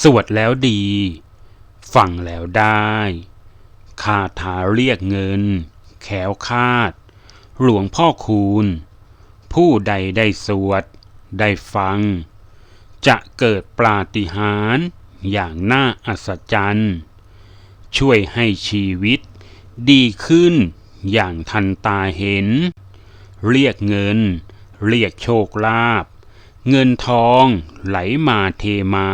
สวดแล้วดี ฟังแล้วได้คาถาเรียกเงิน แขวคาด หลวงพ่อคูณ ผู้ใดได้สวด ได้ฟัง จะเกิดปาฏิหาริย์อย่างน่าอัศจรรย์ ช่วยให้ชีวิตดีขึ้นอย่างทันตาเห็น เรียกเงิน เรียกโชคลาภเงินทองไหลมาเทมา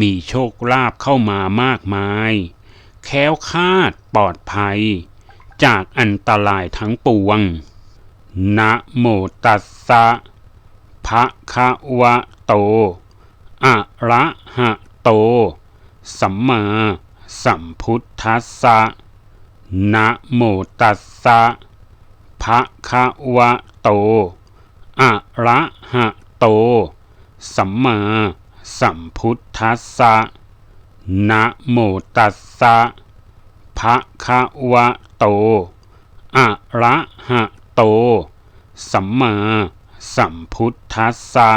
มีโชคลาภเข้ามามากมาย แค้วคาดปลอดภัย จากอันตรายทั้งปวง นะโมตัสสะภะคะวะโต อะระหะโต สัมมาสัมพุทธัสสะนะโมตัสสะภะคะวะโต อะระหะโต สัมมา สัมพุทธัสสะนะโมตัสสะภะคะวะโต อะระหะโต สัมมาสัมพุทธัสสะ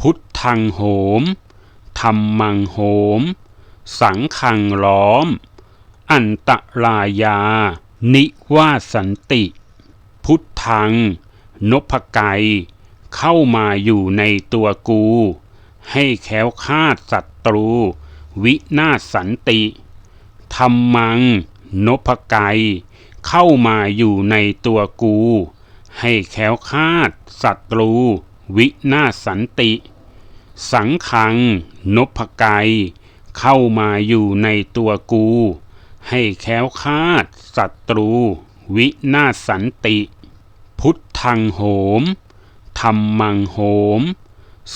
พุทธังโหมธรรมังโหม สังขังล้อม อันตรายา นิวาสันติ พุทธัง นพไกเข้ามาอยู่ในตัวกู ให้แค้วคาดศัตรู วินาศสันติธรรมัง นพไกเข้ามาอยู่ในตัวกู ให้แค้วคาดศัตรู วินาศสันติ สังขัง นพไกเข้ามาอยู่ในตัวกู ให้แค้วคาดศัตรู วินาศสันติ พุทธังโหมธรรมังโหม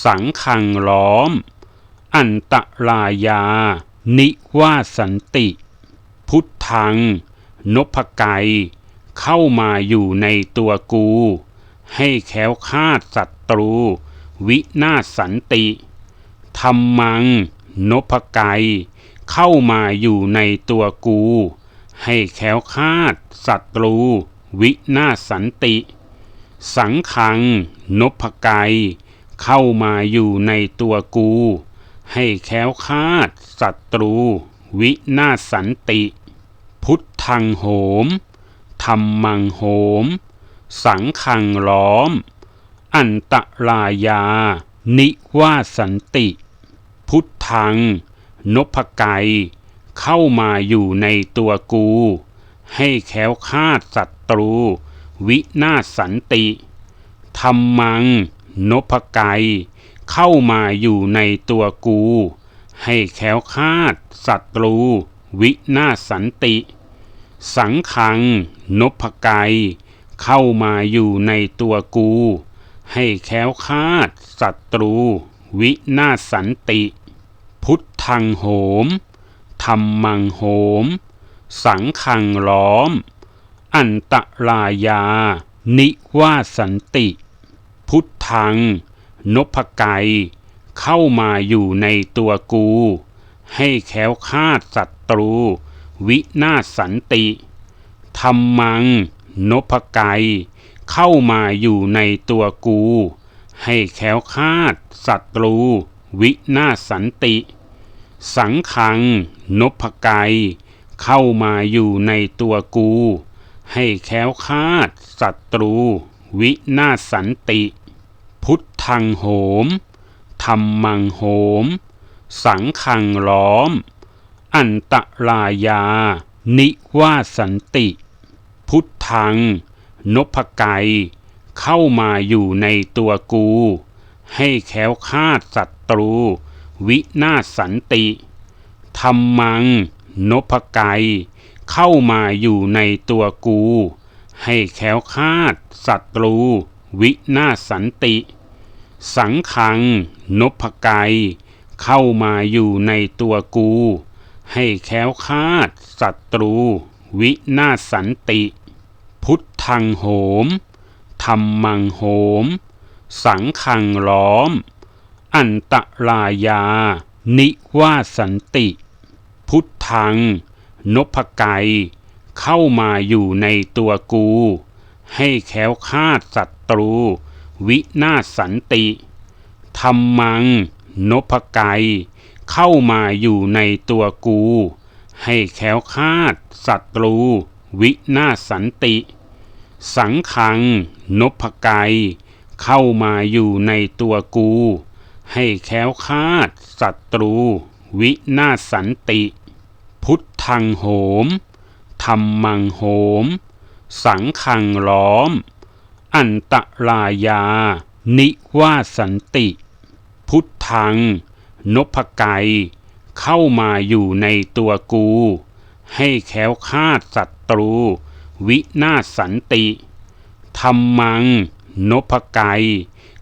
สังขังล้อม อันตรายา นิวาสันติ พุทธัง นพไกเข้ามาอยู่ในตัวกู ให้แค้วคาดศัตรู วินาศสันติธรรมัง นพไกเข้ามาอยู่ในตัวกู ให้แค้วคาดศัตรู วินาศสันติ สังขัง นพไก เข้ามาอยู่ในตัวกู ให้แค้วคาดศัตรู วินาศสันติ พุทธังโหมธรรมังโหม สังขังล้อม อันตรายา นิวาสันติ พุทธัง นพไกเข้ามาอยู่ในตัวกู ให้แค้วคาดศัตรู วินาศสันติธรรมัง นพไกยเข้ามาอยู่ในตัวกู ให้แค้วคาดศัตรู วินาศสันติ สังขังนพไกยเข้ามาอยู่ในตัวกู ให้แค้วคาดศัตรู วินาศสันติ พุทธังโหมธรรมังโหม สังขังล้อม อันตรายา นิวาสันติ พุทธังนพไกยเข้ามาอยู่ในตัวกู ให้แค้วคาดศัตรู วินาศสันติธรรมังนพไกยเข้ามาอยู่ในตัวกู ให้แค้วคาดศัตรู วินาศสันติ สังขังนพไกยเข้ามาอยู่ในตัวกู ให้แค้วคาดศัตรู วินาศสันติ พุทธังโหมธรรมังโหม สังขังล้อม อันตรายา นิวาสันติ พุทธัง นพไกเข้ามาอยู่ในตัวกู ให้แค้วคาดศัตรู วินาศสันติธรรมัง นพไกเข้ามาอยู่ในตัวกู ให้แค้วคาดศัตรู วินาศสันติ สังขัง นพไกยเข้ามาอยู่ในตัวกู ให้แค้วคาดศัตรู วินาศสันติ พุทธังโหมธรรมังโหม สังขังล้อม อันตรายา นิว่าสันติ พุทธัง นพไกย เข้ามาอยู่ในตัวกู ให้แค้วคาดศัตรู วินาศสันติธรรมังนพไกเข้ามาอยู่ในตัวกู ให้แค้วคาดศัตรู วินาศสันติ สังขังนพไกเข้ามาอยู่ในตัวกู ให้แค้วคาดศัตรู วินาศสันติ พุทธังโหม ธรรมังโหม สังขังล้อม อันตรายา นิวาสันติ พุทธัง นพไกเข้ามาอยู่ในตัวกู ให้แค้วคาดศัตรู วินาศสันติธรรมัง นพไก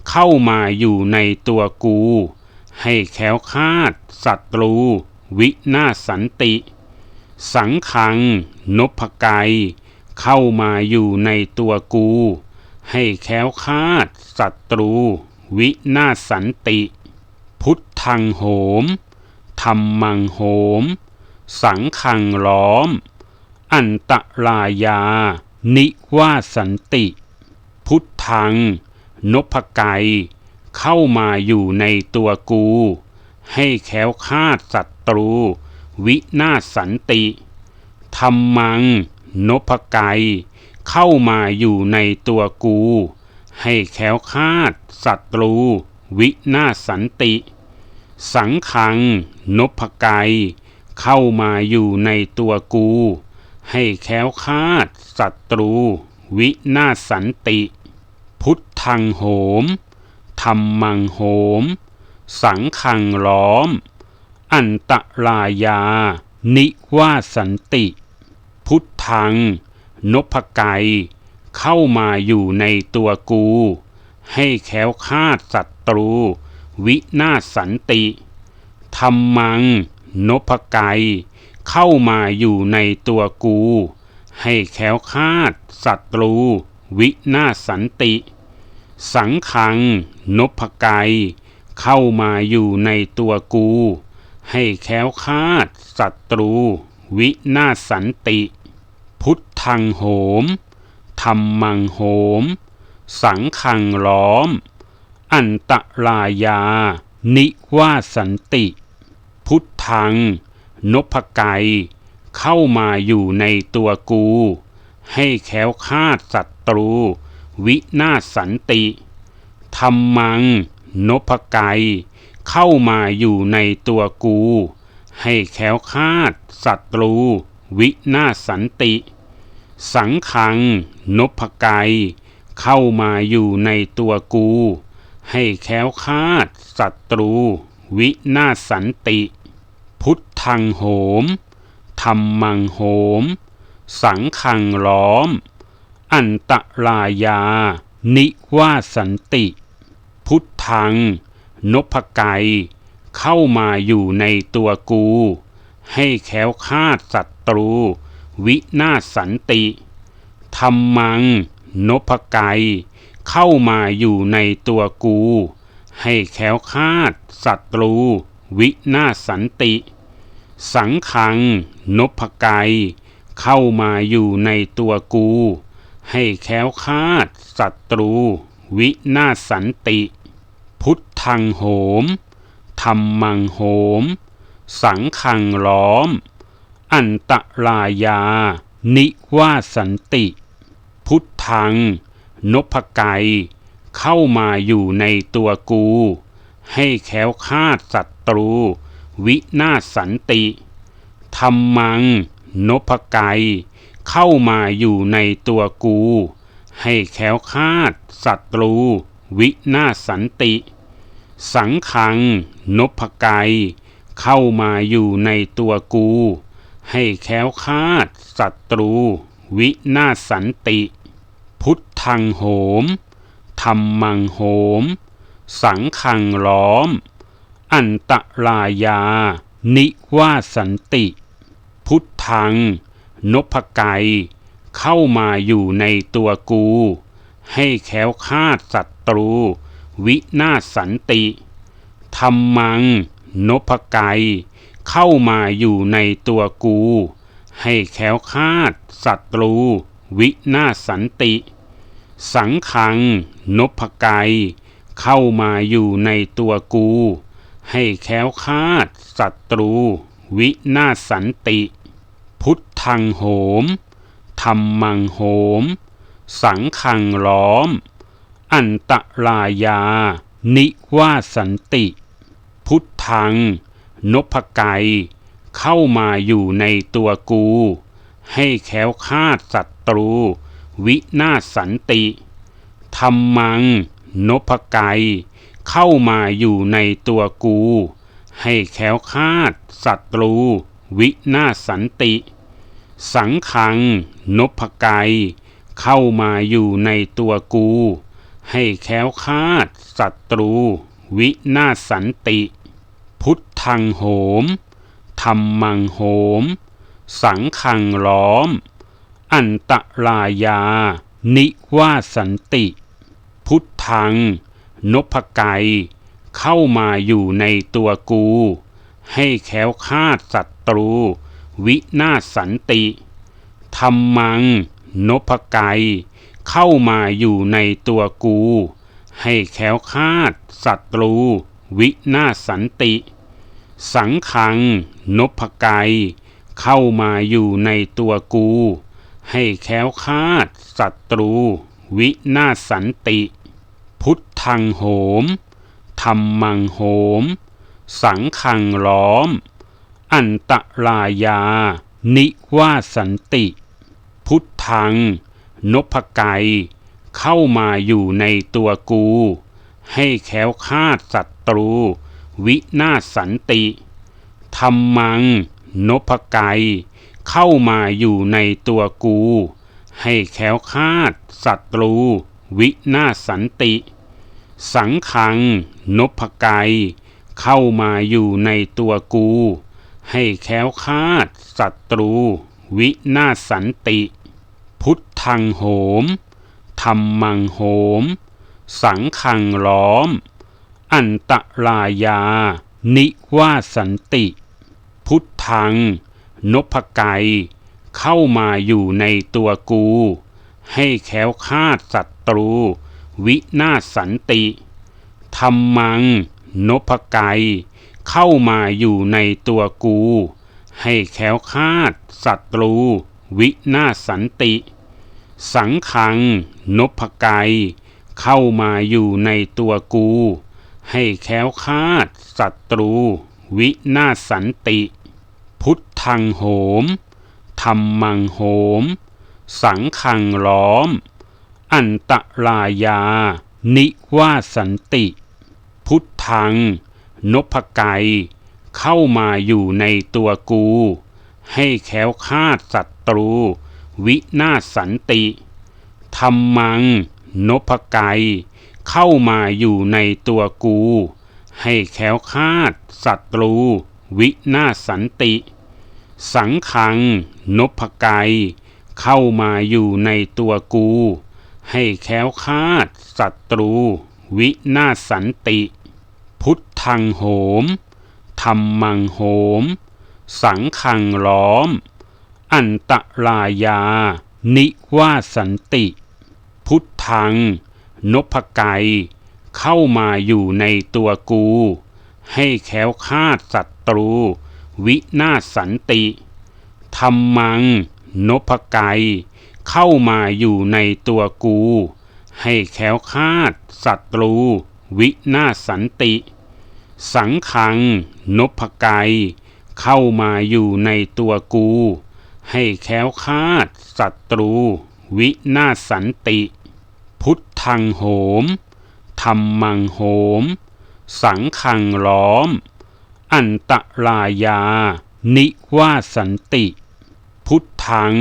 เข้ามาอยู่ในตัวกู ให้แค้วคาดศัตรู วินาศสันติ สังขังนพไกายเข้ามาอยู่ในตัวกู ให้แค้วคาดศัตรู วินาศสันติ พุทธังโหมธรรมังโหม สังขังล้อม อันตรายา นิวาสันติ พุทธังนพไกายเข้ามาอยู่ในตัวกู ให้แค้วคาดศัตรู วินาศสันติธรรมังนพไกายเข้ามาอยู่ในตัวกู ให้แค้วคาดศัตรู วินาศสันติ สังขังนพไกายเข้ามาอยู่ในตัวกู ให้แค้วคาดศัตรู วินาศสันติ พุทธังโหมธรรมังโหม สังขังล้อม อันตรายา นิวาสันติ พุทธัง นพไกเข้ามาอยู่ในตัวกู ให้แค้วคาดศัตรู วินาศสันติธรรมัง นพไกเข้ามาอยู่ในตัวกู ให้แค้วคาดศัตรู วินาศสันติ สังขัง นพไกเข้ามาอยู่ในตัวกู ให้แค้วคาดศัตรู วินาศสันติ พุทธังโหมธรรมังโหม สังขังล้อม อันตรายา นิวาสันติ พุทธัง นพไกเข้ามาอยู่ในตัวกู ให้แค้วคาดศัตรู วินาศสันติธรรมัง นพไกาย เข้ามาอยู่ในตัวกู ให้แค้วคาดศัตรู วินาศสันติ สังขัง นพกายเข้ามาอยู่ในตัวกู ให้แค้วคาดศัตรู วินาศสันติ พุทธังโหมธรรมังโหม สังขังล้อม อันตรายา นิวาสันติ พุทธัง นพไกายเข้ามาอยู่ในตัวกู ให้แค้วคาดศัตรู วินาศสันติธรรมังนพไกายเข้ามาอยู่ในตัวกู ให้แค้วคาดศัตรู วินาศสันติ สังขังนพไกายเข้ามาอยู่ในตัวกู ให้แค้วคาดศัตรู วินาศสันติ ขังโหมธรรมังโหม สังขังล้อม อันตรายา นิวาสันติ พุทธัง นพไกเข้ามาอยู่ในตัวกู ให้แค้วคาดศัตรู วินาศสันติธรรมัง นพไกเข้ามาอยู่ในตัวกู ให้แค้วคาดศัตรู วินาศสันติ สังขังนพไกายเข้ามาอยู่ในตัวกู ให้แค้วคาดศัตรู วินาศสันติ พุทธังโหมธรรมังโหม สังขังล้อม อันตรายา นิวาสันติ พุทธังนพไกายเข้ามาอยู่ในตัวกู ให้แค้วคาดศัตรู วินาศสันติธรรมังนพไกายเข้ามาอยู่ในตัวกู ให้แค้วคาดศัตรู วินาศสันติ สังขังนพไกายเข้ามาอยู่ในตัวกู ให้แค้วคาดศัตรู วินาศสันติ พุทธังโหมธรรมังโหม สังขังล้อม อันตรายา นิวาสันติ พุทธัง นพไกเข้ามาอยู่ในตัวกู ให้แค้วคาดศัตรู วินาศสันติธรรมัง นพไกเข้ามาอยู่ในตัวกู ให้แค้วคาดศัตรู วินาศสันติ สังขัง นพไกเข้ามาอยู่ในตัวกู ให้แค้วคาดศัตรู วินาศสันติ พุทธังโหมธรรมังโหม สังขังล้อม อันตรายา นิวาสันติ พุทธัง นพไกเข้ามาอยู่ในตัวกู ให้แค้วคาดศัตรู วินาศสันติธรรมัง นพไกย เข้ามาอยู่ในตัวกู ให้แค้วคาดศัตรู วินาศสันติ สังขัง นพไกยเข้ามาอยู่ในตัวกู ให้แค้วคาดศัตรู วินาศสันติ พุทธังโหมธรรมังโหม สังขังล้อม อันตรายา นิวาสันติ พุทธัง นพไกยเข้ามาอยู่ในตัวกู ให้แค้วคาดศัตรู วินาศสันติธรรมังนพไกยเข้ามาอยู่ในตัวกู ให้แค้วคาดศัตรู วินาศสันติ สังขังนพไกยเข้ามาอยู่ในตัวกู ให้แค้วคาดศัตรู วินาศสันติ พุทธังโหมธรรมังโหม สังขังล้อม อันตรายา นิวาสันติ พุทธัง นพไกเข้ามาอยู่ในตัวกู ให้แค้วคาดศัตรู วินาศสันติธรรมัง นพไกเข้ามาอยู่ในตัวกู ให้แค้วคาดศัตรู วินาศสันติ สังขังนพไกยเข้ามาอยู่ในตัวกู ให้แค้วคาดศัตรู วินาศสันติ พุทธังโหมธรรมังโหม สังขังล้อม อันตรายา นิวาสันติ พุทธังนพไกยเข้ามาอยู่ในตัวกู ให้แค้วคาดศัตรู วินาศสันติธรรมังนพไกยเข้ามาอยู่ในตัวกู ให้แค้วคาดศัตรู วินาศสันติ สังขังนพไกยเข้ามาอยู่ในตัวกู ให้แค้วคาดศัตรู วินาศสันติ พุทธังโหมธรรมังโหม สังขังล้อม อันตรายา นิวาสันติ พุทธัง นพไกเข้ามาอยู่ในตัวกู ให้แค้วคาดศัตรู วินาศสันติธรรมัง นพไกเข้ามาอยู่ในตัวกู ให้แค้วคาดศัตรู วินาศสันติ สังขัง นพไกเข้ามาอยู่ในตัวกู ให้แค้วคาดศัตรู วินาศสันติ พุทธังโหมธรรมังโหม สังขังล้อม อันตรายา นิวาสันติ พุทธัง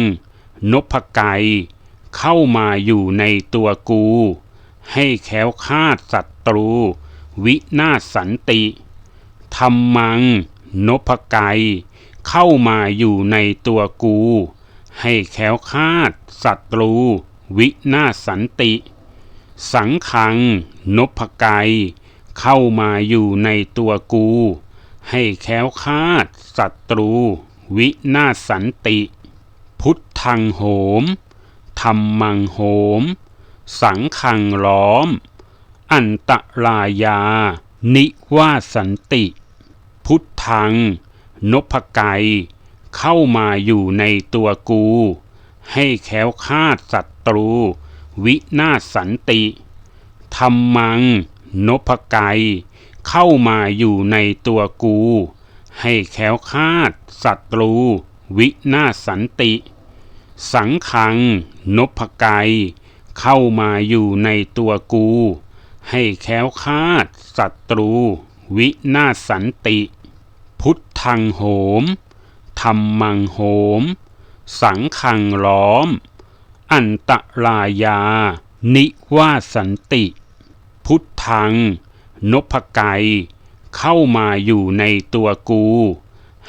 นพไกเข้ามาอยู่ในตัวกู ให้แค้วคาดศัตรู วินาศสันติธรรมัง นพไก เข้ามาอยู่ในตัวกู ให้แค้วคาดศัตรู วินาศสันติ สังขัง นพไกยเข้ามาอยู่ในตัวกู ให้แค้วคาดศัตรู วินาศสันติ พุทธังโหมธรรมังโหม สังขังล้อม อันตรายา นิวาสันติ พุทธัง นพไกยเข้ามาอยู่ในตัวกู ให้แค้วคาดศัตรู วินาศสันติธรรมังนพไกยเข้ามาอยู่ในตัวกู ให้แค้วคาดศัตรู วินาศสันติ สังขังนพไกยเข้ามาอยู่ในตัวกู ให้แค้วคาดศัตรู วินาศสันติ ขังโหมธรรมังโหม สังขังล้อม อันตรายา นิวาสันติ พุทธัง นพไกเข้ามาอยู่ในตัวกู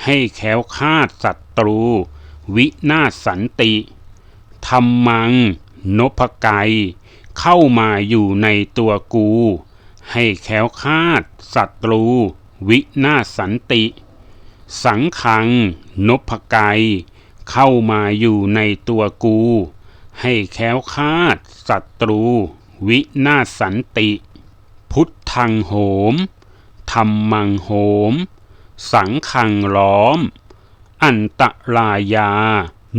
ให้แค้วคาดศัตรู วินาศสันติธรรมัง นพไกเข้ามาอยู่ในตัวกู ให้แค้วคาดศัตรู วินาศสันติ สังขังนพไกยเข้ามาอยู่ในตัวกู ให้แค้วคาดศัตรู วินาศสันติ พุทธังโหมธรรมังโหม สังขังล้อม อันตรายา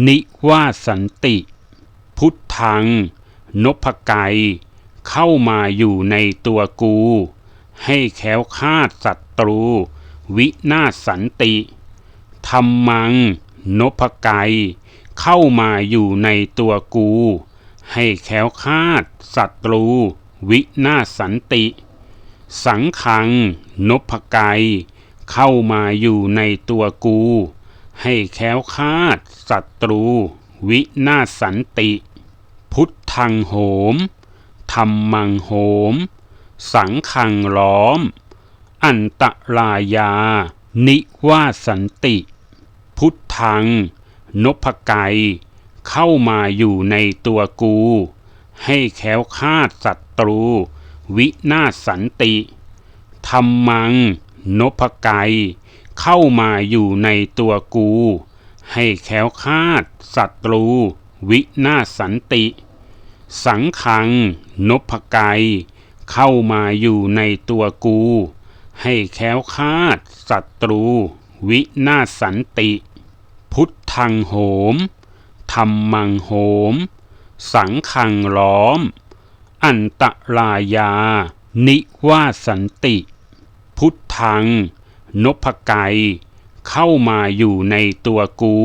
นิวาสันติ พุทธังนพไกยเข้ามาอยู่ในตัวกู ให้แค้วคาดศัตรู วินาศสันติธรรมังนพไกยเข้ามาอยู่ในตัวกู ให้แค้วคาดศัตรู วินาศสันติ สังขังนพไกยเข้ามาอยู่ในตัวกู ให้แค้วคาดศัตรู วินาศสันติ พุทธังโหมธรรมังโหม สังขังล้อม อันตรายา นิวาสันติ พุทธัง นพไกเข้ามาอยู่ในตัวกู ให้แค้วคาดศัตรู วินาศสันติธรรมัง นพไกเข้ามาอยู่ในตัวกู ให้แค้วคาดศัตรู วินาศสันติ สังขัง นพไกเข้ามาอยู่ในตัวกู ให้แค้วคาดศัตรู วินาศสันติ พุทธังโหมธรรมังโหม สังขังล้อม อันตรายา นิวาสันติ พุทธัง นพไกเข้ามาอยู่ในตัวกู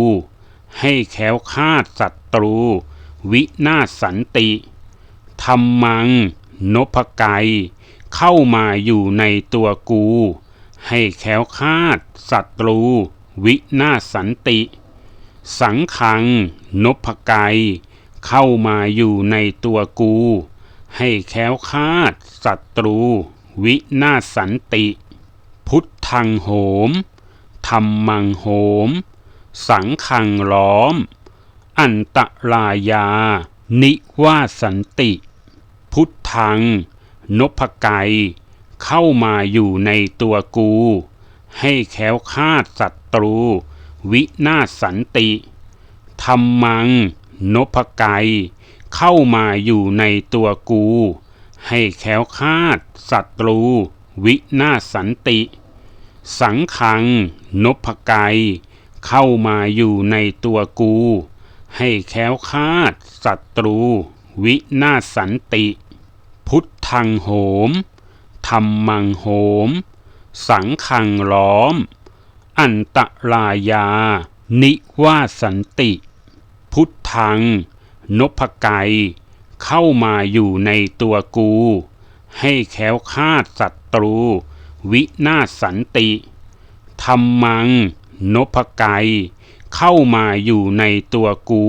ให้แค้วคาดศัตรู วินาศสันติธรรมัง นพไกย เข้ามาอยู่ในตัวกู ให้แค้วคาดศัตรู วินาศสันติ สังขัง นพไกยเข้ามาอยู่ในตัวกู ให้แค้วคาดศัตรู วินาศสันติ พุทธังโหมธรรมังโหม สังขังล้อม อันตรายา นิวาสันติ พุทธัง นพไกยเข้ามาอยู่ในตัวกู ให้แค้วคาดศัตรู วินาศสันติธรรมังนพไกยเข้ามาอยู่ในตัวกู ให้แค้วคาดศัตรู วินาศสันติ สังขังนพไกยเข้ามาอยู่ในตัวกู ให้แค้วคาดศัตรู วินาศสันติ ขังโหมธรรมังโหม สังขังล้อม อันตรายา นิวาสันติ พุทธัง นพไกเข้ามาอยู่ในตัวกู ให้แค้วคาดศัตรู วินาศสันติธรรมัง นพไกเข้ามาอยู่ในตัวกู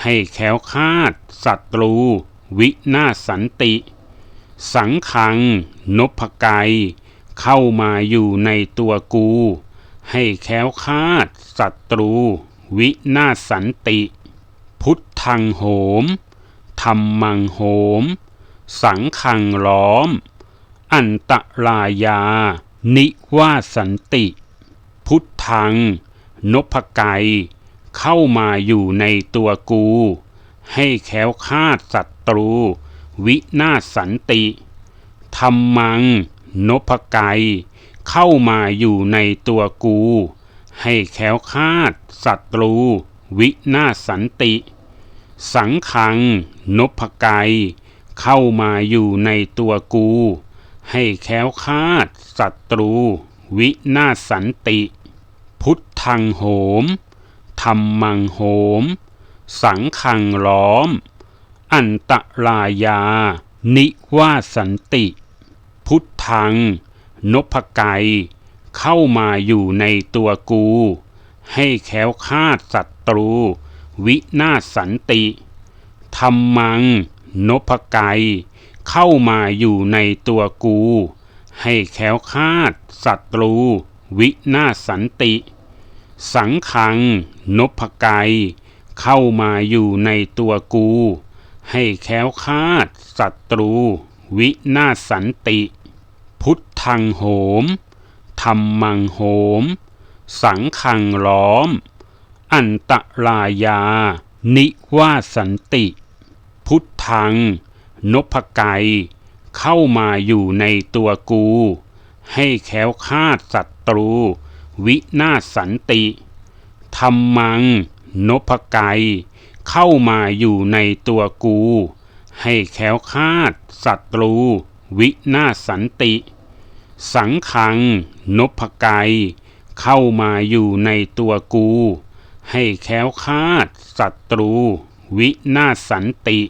ให้แค้วคาดศัตรู วินาศสันติ สังขังนพไกยเข้ามาอยู่ในตัวกู ให้แค้วคาดศัตรู วินาศสันติ พุทธังโหมธรรมังโหม สังขังล้อม อันตรายา นิวาสันติ พุทธังนพไกยเข้ามาอยู่ในตัวกู ให้แค้วคาดศัตรู วินาศสันติธรรมังนพไกเข้ามาอยู่ในตัวกู ให้แค้วคาดศัตรู วินาศสันติ สังขังนพไกเข้ามาอยู่ในตัวกู ให้แค้วคาดศัตรู วินาศสันติ พุทธังโหมธรรมังโหม สังขังล้อม อันตรายา นิวาสันติ พุทธัง นพไกเข้ามาอยู่ในตัวกู ให้แค้วคาดศัตรู วินาศสันติธรรมัง นพไกเข้ามาอยู่ในตัวกู ให้แค้วคาดศัตรู วินาศสันติ สังขัง นพไกเข้ามาอยู่ในตัวกู ให้แค้วคาดศัตรู วินาศสันติ พุทธังโหมธรรมังโหม สังขังล้อม อันตรายา นิวาสันติ พุทธัง นพไกเข้ามาอยู่ในตัวกู ให้แค้วคาดศัตรู วินาศสันติธรรมัง นพไก เข้ามาอยู่ในตัวกู ให้แค้วคาดศัตรู วินาสันติ สังขัง นพกายเข้ามาอยู่ในตัวกู ให้แค้วคาดศัตรู วินาสันติ